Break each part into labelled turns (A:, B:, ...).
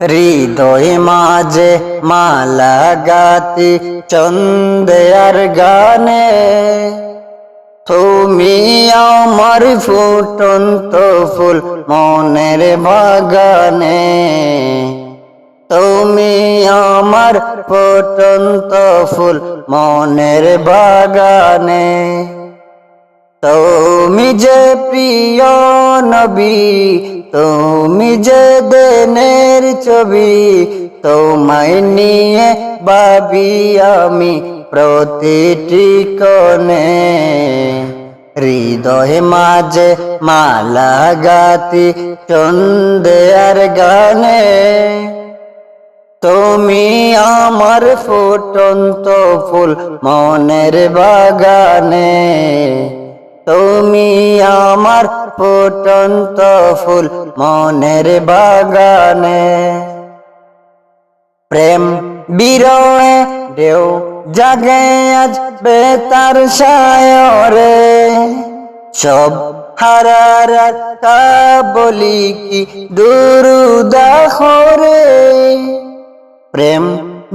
A: হৃদয় মাঝে মালা গাতি চন্দের গানে। তুমি আমার ফুটন্ত ফুল মনের বাগানে। তুমি আমার ফুটন্ত ফুল মনের বাগানে। তুমি যে প্রিয় নবী, তুমি যে দেনের ছবি, তোমায় নিয়ে ভাবি আমি প্রতিটি কোণে। হৃদয় মাঝে মালা গাতি চন্দের গানে। তুমি আমার ফুটন্ত ফুল মনের বাগানে। তুমি আমার ফুটন্ত ফুল মনের বাগানে। প্রেম বিরয়ে দেও জাগে আজ বেতার সায়রে। সব হারার বলি কি দুরুদা হরে প্রেম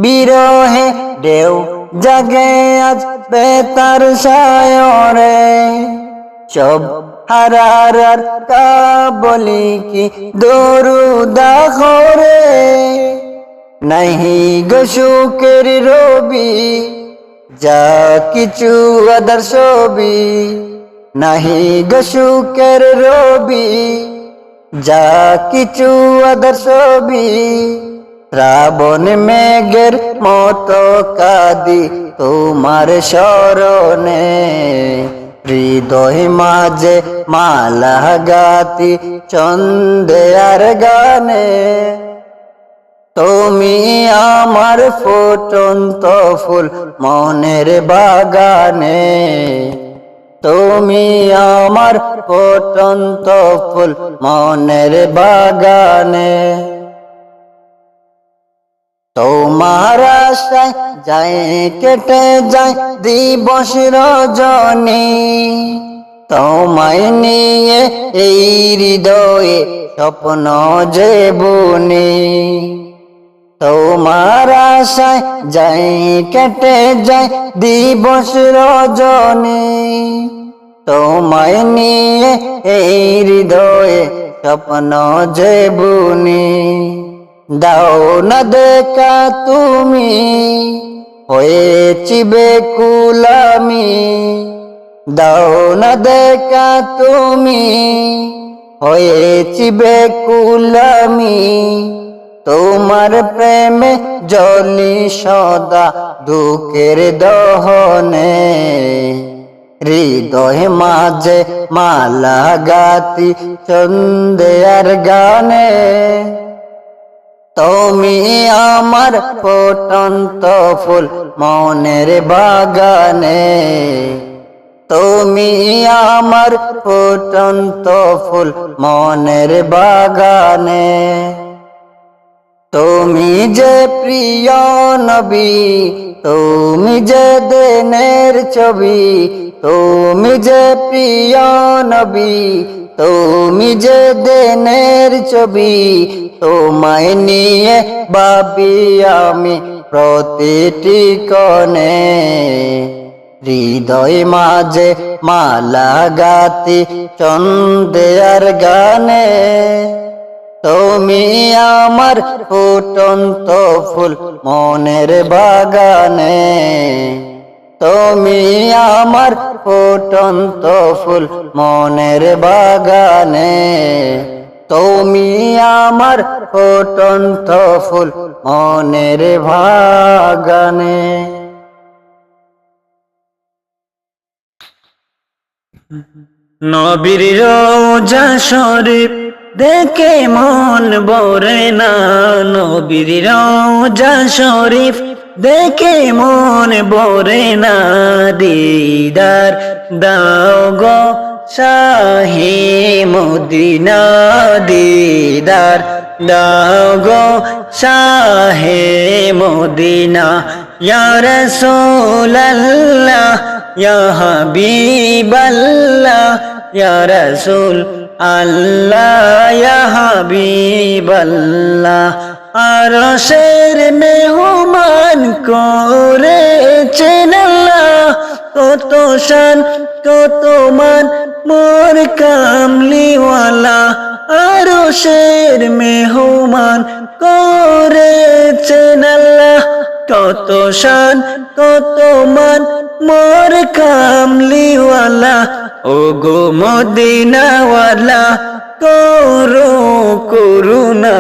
A: বিরহে দেও জাগে আজ বেতার সায়রে। সব হারার কা বলি কি দরুদা হরে নাহি গসুকের রবি, যা কিছু আদার ছবি। নাহি গসুকের রবি, যা কিছু আদার ছবি। শ্রাবণ মেঘের মতো কাদি তোমার স্মরণে হৃদয় মাঝে মালা গাতি চন্দের গানে। তুমি আমার ফুটন্ত ফুল মনের বাগানে। তুমি আমার ফুটন্ত ফুল মনের বাগানে। তোমার আশায় যায়, কেটে যায় দিবস রজনী। তোমায় নিয়ে এই হৃদয়ে স্বপ্ন যে বুনি। তোমার আশায় যাই কেটে যায় দিবস রজনী। তোমায় নিয়ে এই হৃদয়ে স্বপ্ন যে বুনি। দাও না দেখা তুমি, হয়েছি বেকুলামি। দাও না দেখা তুমি, হয়েছি বেকুলামি। তোমার প্রেমে জলি সদা দুঃখের দহনে। হৃদয় মাঝে মালা গাতি চন্দের গানে। তুমি আমার ফুটন্ত ফুল মনের বাগানে। তুমি আমার ফুটন্ত ফুল মনের বাগানে। তুমি যে প্রিয় নবী, তুমি যে দেনের ছবি, তুমি যে প্রিয় নবী, তুমি যে দেনের ছবি তোমায় নিয়ে ভাবি আমি প্রতিটি কোণে। হৃদয় মাঝে মালা গাতি চন্দের গানে। তুমি আমার ফুটন্ত ফুল মনের বাগানে। তুমি আমার ফুটন্ত ফুল মনের বাগানে। তুমি আমার ফুটন্ত ফুল মনের ভাগানে।
B: নবীর রোজা শরীফ দেখে মন বরে না। নবীর রোজা শরীফ দেখে মন বরে না। দিদার দাও গো মদিনা দিদার দাও গো শাহে মদিনা, ইয়া রাসূলুল্লাহ, ইয়া হাবিবাল্লাহ, ইয়া রাসূল আল্লাহ, ইয়া হাবিবাল্লাহ। আর শের মেহমান করেছেন আল্লাহ, কত শান, কত মান মোর কামলিওয়ালা আর শের মেহমান করেছেন আল্লাহ কত শান, কত মান, মোর কামলিওয়ালা। ও গো মদিনাওয়ালা, করো করুণা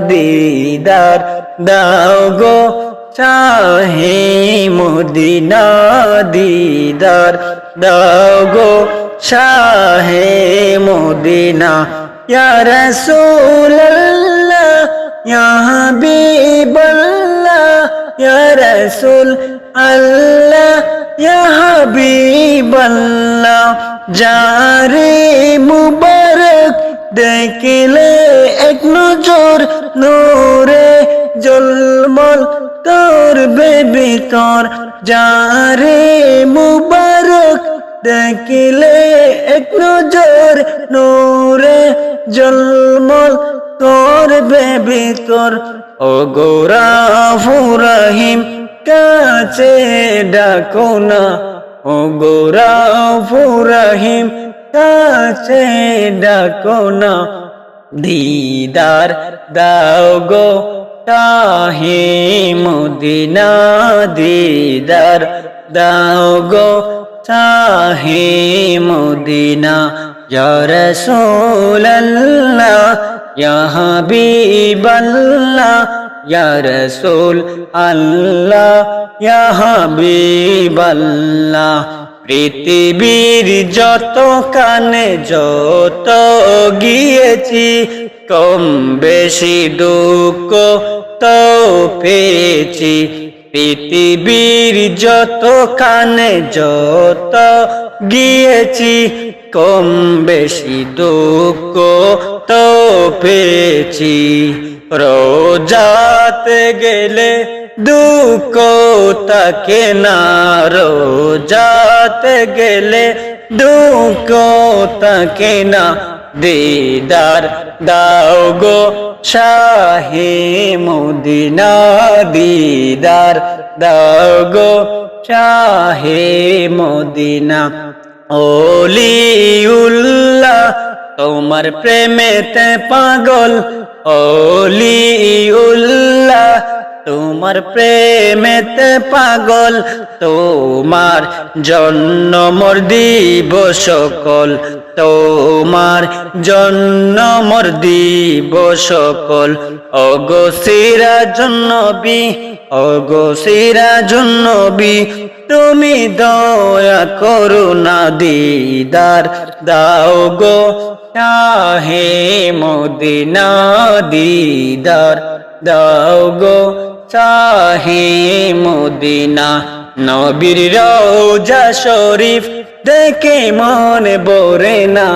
B: দিদার। দাও গো চাহে মদিনা দিদার। দাও গো শাহে মদিনা ইয়া রাসূলুল্লাহ ইয়া হাবিবাল্লাহ ইয়া রাসূল আল্লাহ ইয়া হাবিবাল্লাহ জারে মুবারক দেখলে এক নজর নূরে জলমল করবে ভিতর যারে মুবারক দেখলে এক নজর নূরে জলমল করবে ভিতর ও গোরা ফুরাহিম কাছে ডাকো না। ও গোরা ফুরাহিম কাছে ডাকো না। দিদার দাও গো তাহে মদিনা দিদার দাও গো তাহে মদিনা, ইয়া রাসূলুল্লাহ, ইয়া হাবিবাল্লাহ, ইয়া আল্লাহ, ইয়া হাবিবাল্লাহ। পৃথিবীর যত কানে যত গিয়েছি, কম বেশি দুঃখ তো পেয়েছি। পৃথিবীর যত কানে যত গিয়েছি, কম বেশি দুঃখ তো পেয়েছি। রোজাতে গেলে দুঃখ তাকে না, রোজাতে গেলে দুঃখ তাকে না। দিদার দাও গো শাহে মুদিনা দিদার দাও গো শাহে মদিনা। ওলিউল্লাহ তোমার প্রেমেতে পাগল। ওলিউল্লাহ তোমার প্রেমেতে পাগল, তোমার জন্য মোর দিব সকল, তোমার জন্য মোর দিব সকল। অগো সিরা জন্নবি অগো সিরা জন্নবি তুমি দয়া করুণা দিদার দাও গো শাহে মদিনা দিদার দাও গো চাহে মদিনা। নবীর রওজা শরীফ দেখে মনে বরে না।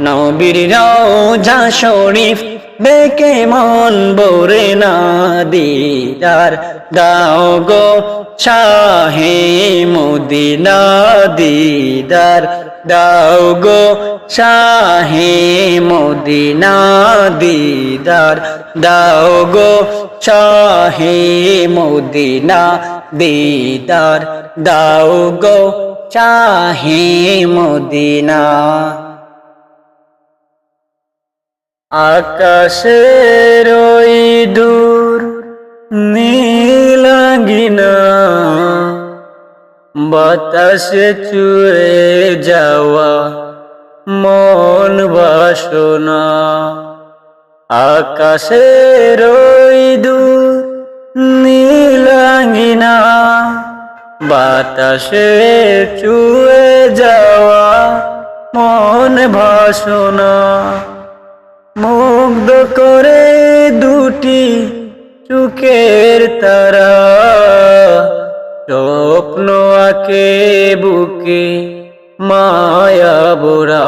B: নবীর রওজা শরীফ দেখে মন বরে না। দিদার দাও গো চাহে মদিনা, দিদার দাও গো শাহে মদিনা দিদার। দাও গো শাহে মদিনা দিদার। দাও গো শাহে মদিনা। আকাশের ওই দূর নীলাঙ্গিনা বাতাসে চুয়ে যাওয়া মন বাসনা। আকাশের ওই দূর নীলাঙ্গিনা বাতাসে চুয়ে যাওয়া মন ভাসনা মুগ্ধ করে দুটি চুকের তারা স্বপ্ন আকে বুকে মায়া বোরা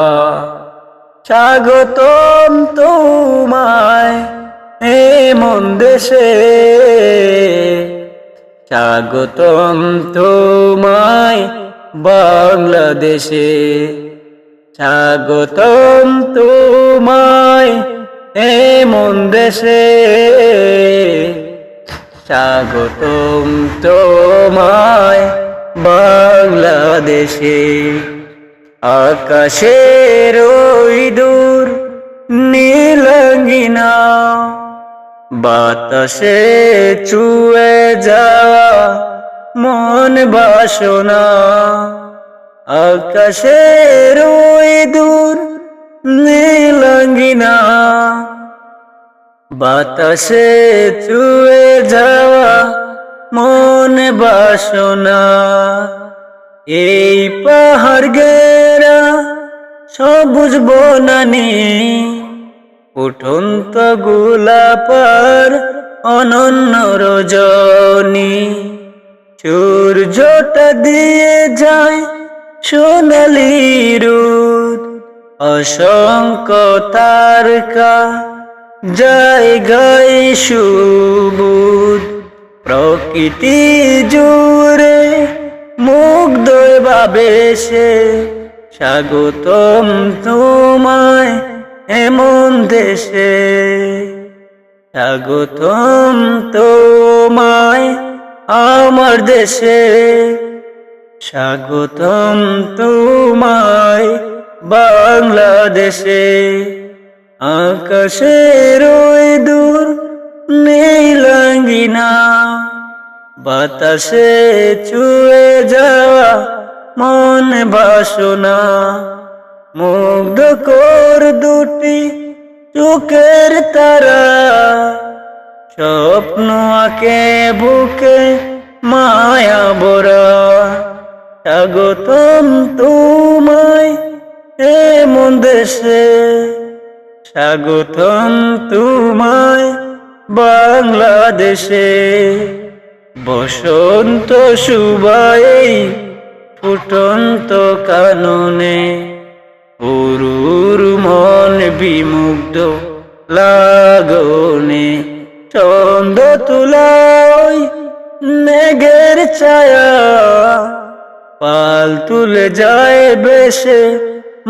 B: স্বাগতম তোমায় এ মন দেশে। স্বাগতম তোমায় বাংলাদেশে। স্বাগতম তোমায় এ মন দেশে। স্বাগতম তোমায় বাংলাদেশে। আকাশের ওই দূর নীলঙ্গিনা, বাতাসে চুয়ে যাওয়া মন বাসনা। আকাশের ওই দূর নীলঙ্গিনা বাতাসে চুয়ে যাওয়া মন বাসনা। এই পাহাড় গেরা সবুজ বনানি, উঠন্ত গোলাপার অনন্য রজনী। সূর্যটা দিয়ে যায় সোনালি রোদ, অসংখ্য তারকা জায়গায় সুবুদ প্রকৃতি জুড়ে মুগ্ধ ভাবে সে স্বাগতম তোমায় এমন দেশে। স্বাগতম তোমায় আমার দেশে। স্বাগতম তোমায় বাংলাদেশে। আকাশের দূর নীলাঙ্গিনা বাতাসে চুয়ে যাওয়া মন বাসনা। মুগ্ধ কর দুটি চোখের তারা, স্বপ্ন আঁকে বুকে মায়া বরা স্বাগতম তোমায় এমন দেশে। স্বাগতম তোমায় বাংলাদেশে। বসন্ত সুবাই ফুটন্ত কাননে পুরুর মন বিমুগ্ধ লাগনে। চন্দ তুলাই মেঘের ছায়া পাল তুলে যায় বেশে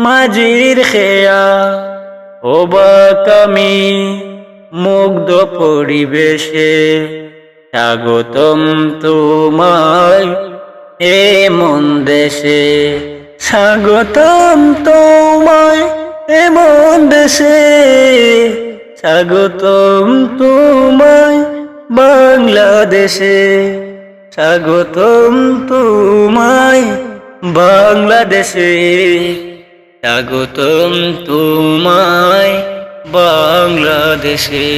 B: মাঝির খেয়া। অবাক আমি মুগ্ধ পরিবেশে, স্বাগতম তোমায় এ মন দেশে। স্বাগতম তোমায় এমন দেশে, স্বাগতম তোমায় বাংলাদেশে। স্বাগতম তোমায় বাংলাদেশে। স্বাগতম তোমায় বাংলাদেশে।